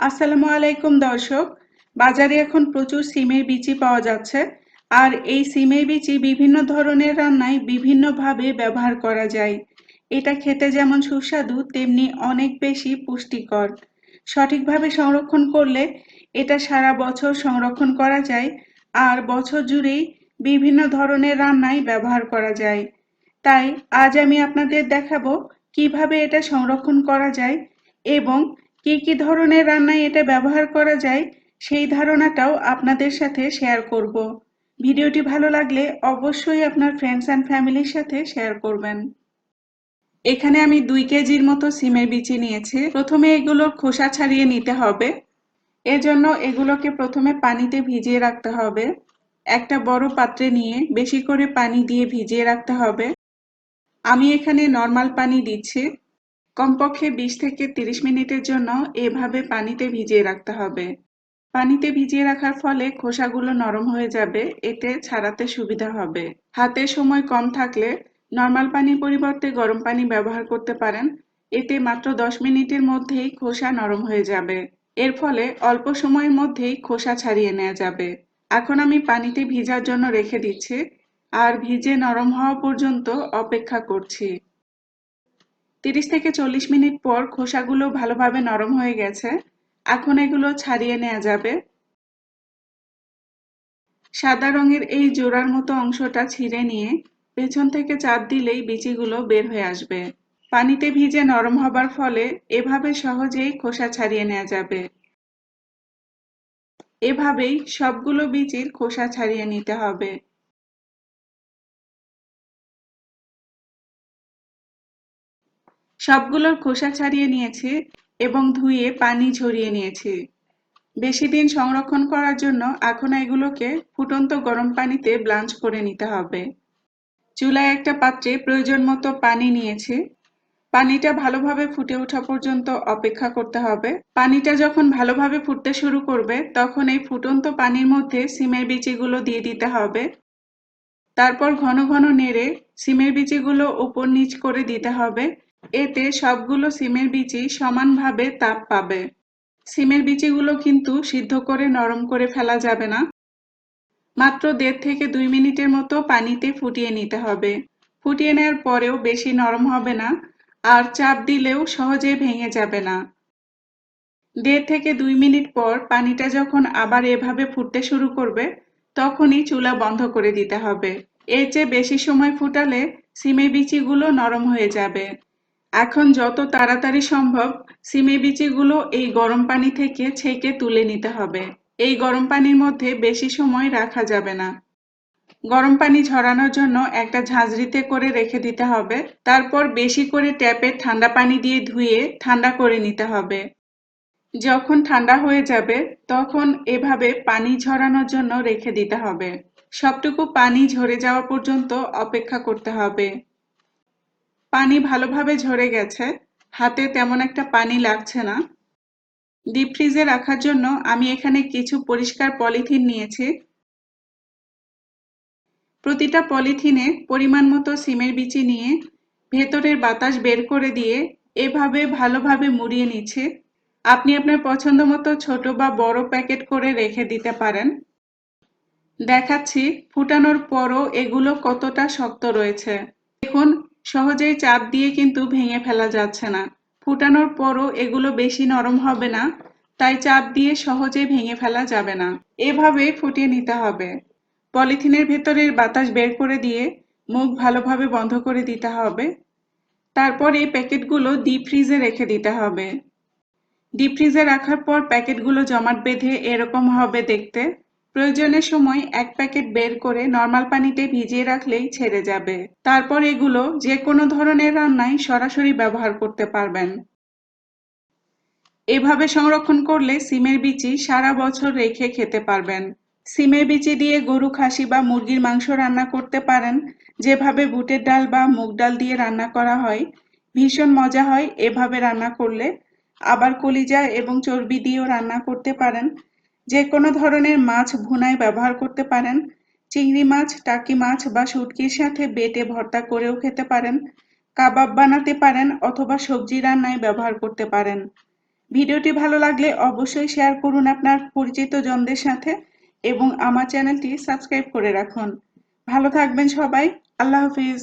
আসসালামু আলাইকুম দর্শক। বাজারে এখন প্রচুর সিমের বিচি পাওয়া যাচ্ছে। আর এই সিমের বিচি বিভিন্ন ধরনের রান্নায় বিভিন্নভাবে ব্যবহার করা যায়। এটা খেতে যেমন সুস্বাদু, তেমনি অনেক বেশি পুষ্টিকর। সঠিকভাবে সংরক্ষণ করলে এটা সারা বছর সংরক্ষণ করা যায়। আর বছর জুড়েই বিভিন্ন ধরনের রান্নায় ব্যবহার করা যায়। তাই আজ আমি আপনাদের দেখাবো কীভাবে এটা সংরক্ষণ করা যায় এবং কি কি ধরনের রান্নায় এটা ব্যবহার করা যায়, সেই ধারণাটাও আপনাদের সাথে শেয়ার করব। ভিডিওটি ভালো লাগলে অবশ্যই আপনার ফ্রেন্ডস অ্যান্ড ফ্যামিলির সাথে শেয়ার করবেন। এখানে আমি দুই কেজির মতো সিমের বিচি নিয়েছি। প্রথমে এগুলোর খোসা ছাড়িয়ে নিতে হবে। এজন্য এগুলোকে প্রথমে পানিতে ভিজিয়ে রাখতে হবে। একটা বড় পাত্রে নিয়ে বেশি করে পানি দিয়ে ভিজিয়ে রাখতে হবে। আমি এখানে নর্মাল পানি দিচ্ছি। কমপক্ষে বিশ থেকে তিরিশ মিনিটের জন্য এভাবে পানিতে ভিজিয়ে রাখতে হবে। পানিতে ভিজিয়ে রাখার ফলে খোসাগুলো নরম হয়ে যাবে, এতে ছাড়াতে সুবিধা হবে। হাতে সময় কম থাকলে নর্মাল পানির পরিবর্তে গরম পানি ব্যবহার করতে পারেন, এতে মাত্র দশ মিনিটের মধ্যেই খোসা নরম হয়ে যাবে। এর ফলে অল্প সময়ের মধ্যেই খোসা ছাড়িয়ে নেওয়া যাবে। এখন আমি পানিতে ভিজার জন্য রেখে দিচ্ছি, আর ভিজে নরম হওয়া পর্যন্ত অপেক্ষা করছি। তিরিশ থেকে চল্লিশ মিনিট পর খোসাগুলো ভালোভাবে নরম হয়ে গেছে। এখন এগুলো ছাড়িয়ে নেওয়া যাবে। সাদা রঙের এই জোড়ার মতো অংশটা ছিঁড়ে নিয়ে পেছন থেকে চাপ দিলেই বিচিগুলো বের হয়ে আসবে। পানিতে ভিজে নরম হবার ফলে এভাবে সহজেই খোসা ছাড়িয়ে নেওয়া যাবে। এভাবেই সবগুলো বিচির খোসা ছাড়িয়ে নিতে হবে। সবগুলোর খোসা ছাড়িয়ে নিয়েছি এবং ধুয়ে পানি ঝরিয়ে নিয়েছি। বেশি দিন সংরক্ষণ করার জন্য এখন এগুলোকে ফুটন্ত গরম পানিতে ব্লাঞ্চ করে নিতে হবে। চুলায় একটা পাত্রে প্রয়োজন মতো পানি নিয়েছি। পানিটা ভালোভাবে ফুটে ওঠা পর্যন্ত অপেক্ষা করতে হবে। পানিটা যখন ভালোভাবে ফুটতে শুরু করবে, তখন এই ফুটন্ত পানির মধ্যে সিমের বিচিগুলো দিয়ে দিতে হবে। তারপর ঘন ঘন নেড়ে সিমের বিচিগুলো উপর নিচ করে দিতে হবে। এতে সবগুলো সিমের বিচি সমানভাবে তাপ পাবে। সিমের বিচিগুলো কিন্তু সিদ্ধ করে নরম করে ফেলা যাবে না। মাত্র দেড় থেকে দুই মিনিটের মতো পানিতে ফুটিয়ে নিতে হবে। ফুটিয়ে নেওয়ার পরেও বেশি নরম হবে না, আর চাপ দিলেও সহজে ভেঙে যাবে না। দেড় থেকে দুই মিনিট পর পানিটা যখন আবার এভাবে ফুটতে শুরু করবে, তখনই চুলা বন্ধ করে দিতে হবে। এর চেয়ে বেশি সময় ফুটালে সিমের বিচিগুলো নরম হয়ে যাবে। এখন যত তাড়াতাড়ি সম্ভব সিমে বিচিগুলো এই গরম পানি থেকে ছেঁকে তুলে নিতে হবে। এই গরম পানির মধ্যে বেশি সময় রাখা যাবে না। গরম পানি ঝরানোর জন্য একটা ঝাঁঝরিতে করে রেখে দিতে হবে। তারপর বেশি করে ট্যাপে ঠান্ডা পানি দিয়ে ধুয়ে ঠান্ডা করে নিতে হবে। যখন ঠান্ডা হয়ে যাবে, তখন এভাবে পানি ঝরানোর জন্য রেখে দিতে হবে। সবটুকু পানি ঝরে যাওয়া পর্যন্ত অপেক্ষা করতে হবে। পানি ভালোভাবে ঝরে গেছে। হাতে তেমন একটা পানি লাগছে না। ডিপ ফ্রিজে রাখার জন্য আমি এখানে কিছু পরিষ্কার পলিথিন নিয়েছি। প্রতিটা পলিথিনে পরিমাণ মতো সিমের বিচি নিয়ে ভেতরের বাতাস বের করে দিয়ে এভাবে ভালোভাবে মুড়িয়ে নিচ্ছে। আপনি আপনার পছন্দ মতো ছোট বা বড় প্যাকেট করে রেখে দিতে পারেন। দেখাচ্ছি ফুটানোর পরও এগুলো কতটা শক্ত রয়েছে। দেখুন সহজেই চাপ দিয়ে কিন্তু ভেঙে ফেলা যাচ্ছে না। ফুটানোর পরও এগুলো বেশি নরম হবে না, তাই চাপ দিয়ে সহজে ভেঙে ফেলা যাবে না। এভাবে ফুটিয়ে নিতে হবে। পলিথিনের ভেতরের বাতাস বের করে দিয়ে মুখ ভালোভাবে বন্ধ করে দিতে হবে। তারপর এই প্যাকেটগুলো ডিপ ফ্রিজে রেখে দিতে হবে। ডিপ ফ্রিজে রাখার পর প্যাকেটগুলো জমাট বেঁধে এরকম হবে দেখতে। প্রয়োজনের সময় এক প্যাকেট বের করে নর্মাল পানিতে ভিজিয়ে রাখলেই ছেড়ে যাবে। তারপর এগুলো যে কোনো ধরনের রান্নায় সরাসরি ব্যবহার করতে পারবেন। এভাবে সংরক্ষণ করলে সিমের বিচি সারা বছর রেখে খেতে পারবেন। সিমের বিচি দিয়ে গরু, খাসি বা মুরগির মাংস রান্না করতে পারেন। যেভাবে বুটের ডাল বা মুগ ডাল দিয়ে রান্না করা হয়, ভীষণ মজা হয় এভাবে রান্না করলে। আবার কলিজা এবং চর্বি দিয়েও রান্না করতে পারেন। যে কোনো ধরনের মাছ ভুনায় ব্যবহার করতে পারেন। চিংড়ি মাছ, টাকি মাছ বা শুটকির সাথে বেটে ভর্তা করেও খেতে পারেন। কাবাব বানাতে পারেন অথবা সবজি রান্নায় ব্যবহার করতে পারেন। ভিডিওটি ভালো লাগলে অবশ্যই শেয়ার করুন আপনার পরিচিত জনদের সাথে এবং আমার চ্যানেলটি সাবস্ক্রাইব করে রাখুন। ভালো থাকবেন সবাই। আল্লাহ হাফিজ।